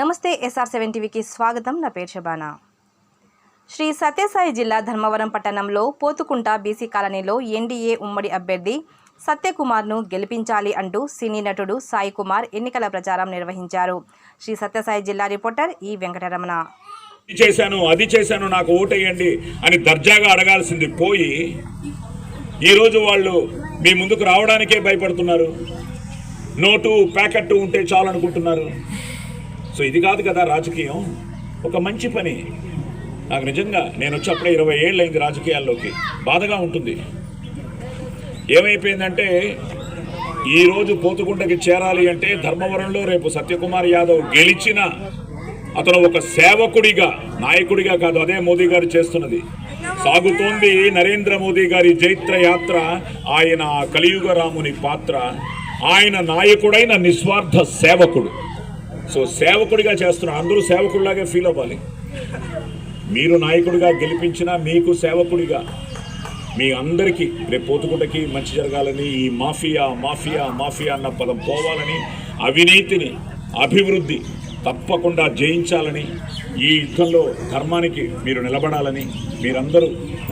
నమస్తే SR seven టీవీకి స్వాగతం. నా పేరు శబానా. శ్రీ సత్యసాయి జిల్లా ధర్మవరం పట్టణంలో పోతుకుంట బీసీ కాలనీలో ఎన్డీఏ ఉమ్మడి అభ్యర్థి సత్యకుమార్ను గెలిపించాలి అంటూ సినీ నటుడు సాయి కుమార్ ఎన్నికల ప్రచారం నిర్వహించారు. శ్రీ సత్యసాయి జిల్లా రిపోర్టర్ ఈ వెంకటరమణ. చేశాను అది చేశాను నాకు ఓటేయండి అని దర్జాగా అడగాల్సింది పోయి ఈరోజు వాళ్ళు మీ ముందుకు రావడానికే భయపడుతున్నారు. నోటు ప్యాకెట్ ఉంటే చాలు అనుకుంటున్నారు సో ఇది కాదు కదా రాజకీయం. ఒక మంచి పని. నాకు నిజంగా నేను వచ్చి అప్పుడే ఇరవై ఏళ్ళు అయింది రాజకీయాల్లోకి. బాధగా ఉంటుంది. ఏమైపోయిందంటే ఈరోజు పోతుగుండకి చేరాలి అంటే ధర్మవరంలో రేపు సత్యకుమార్ యాదవ్ గెలిచిన అతను ఒక సేవకుడిగా నాయకుడిగా కాదు అదే మోదీ గారు చేస్తున్నది. సాగుతోంది నరేంద్ర మోదీ గారి జైత్ర యాత్ర ఆయన కలియుగ రాముని పాత్ర. ఆయన నాయకుడైన నిస్వార్థ సేవకుడు. సో సేవకుడిగా చేస్తున్నారు అందరూ సేవకుడిలాగే ఫీల్ అవ్వాలి. మీరు నాయకుడిగా గెలిపించిన మీకు సేవకుడిగా మీ అందరికీ రేపు పోతుకుంటకి మంచి జరగాలని ఈ మాఫియా మాఫియా మాఫియా అన్న పదం పోవాలని అవినీతిని అభివృద్ధి తప్పకుండా జయించాలని ఈ యుద్ధంలో ధర్మానికి మీరు నిలబడాలని మీరందరూ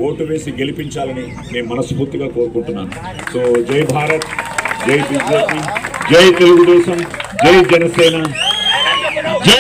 ఓటు వేసి గెలిపించాలని నేను మనస్ఫూర్తిగా కోరుకుంటున్నాను. సో జై భారత్ జై బీజేపీ జై తెలుగుదేశం జై జనసేన.